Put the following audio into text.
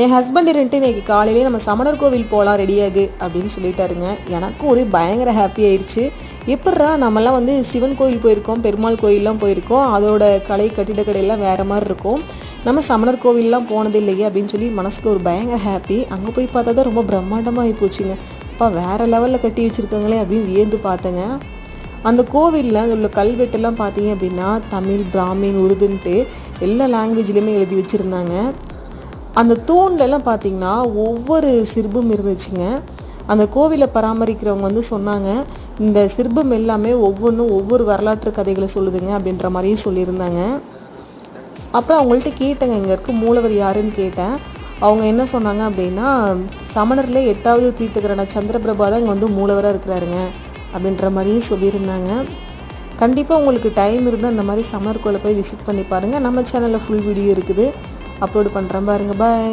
என் husband இருந்துட்டு இன்னைக்கு காலையிலே நம்ம சமணர் கோவில் போகலாம் ரெடியாகு அப்படின்னு சொல்லிட்டாருங்க. எனக்கும் ஒரே பயங்கர ஹாப்பி ஆயிடுச்சு எப்பட்றா நம்மலாம் வந்து சிவன் கோயில் போயிருக்கோம் பெருமாள் கோயிலெலாம் போயிருக்கோம் அதோட கலை கட்டிடக்கடையெல்லாம் வேறு மாதிரி இருக்கும். நம்ம சமணர் கோவில்லாம் போனது இல்லையே அப்படின்னு சொல்லி மனசுக்கு ஒரு பயங்கர ஹாப்பி அங்கே போய் பார்த்தா தான் ரொம்ப பிரம்மாண்டமாக போச்சுங்க. அப்பா வேறு லெவலில் கட்டி வச்சுருக்காங்களே அப்படின்னு வியந்து பார்த்தேங்க. அந்த கோவிலில் உள்ள கல்வெட்டெல்லாம் பார்த்தீங்க அப்படின்னா தமிழ் பிராமின் உருதுன்ட்டு எல்லா லாங்குவேஜ்லேயுமே எழுதி வச்சுருந்தாங்க. அந்த தூண்லலாம் பார்த்தீங்கன்னா ஒவ்வொரு சிற்பம் இருந்துச்சுங்க. அந்த கோவிலை பராமரிக்கிறவங்க வந்து சொன்னாங்க இந்த சிற்பம் எல்லாமே ஒவ்வொன்றும் ஒவ்வொரு வரலாற்று கதைகளை சொல்லுதுங்க அப்படின்ற மாதிரியும் சொல்லியிருந்தாங்க. அப்புறம் அவங்கள்ட்ட கேட்டேங்க இங்கே இருக்க மூலவர் யாருன்னு கேட்டேன். அவங்க என்ன சொன்னாங்க அப்படின்னா சமணரில் எட்டாவது தீர்த்தகரான சந்திரபிரபா தான் இங்கே வந்து மூலவராக இருக்கிறாருங்க அப்படின்ற மாதிரியும் சொல்லியிருந்தாங்க. கண்டிப்பாக உங்களுக்கு டைம் இருந்தால் இந்த மாதிரி சமணர் கோயிலை போய் விசிட் பண்ணி பாருங்கள் நம்ம சேனலில் ஃபுல் வீடியோ இருக்குது. அப்லோடு பண்ணுறேன் பாருங்கள் பாய்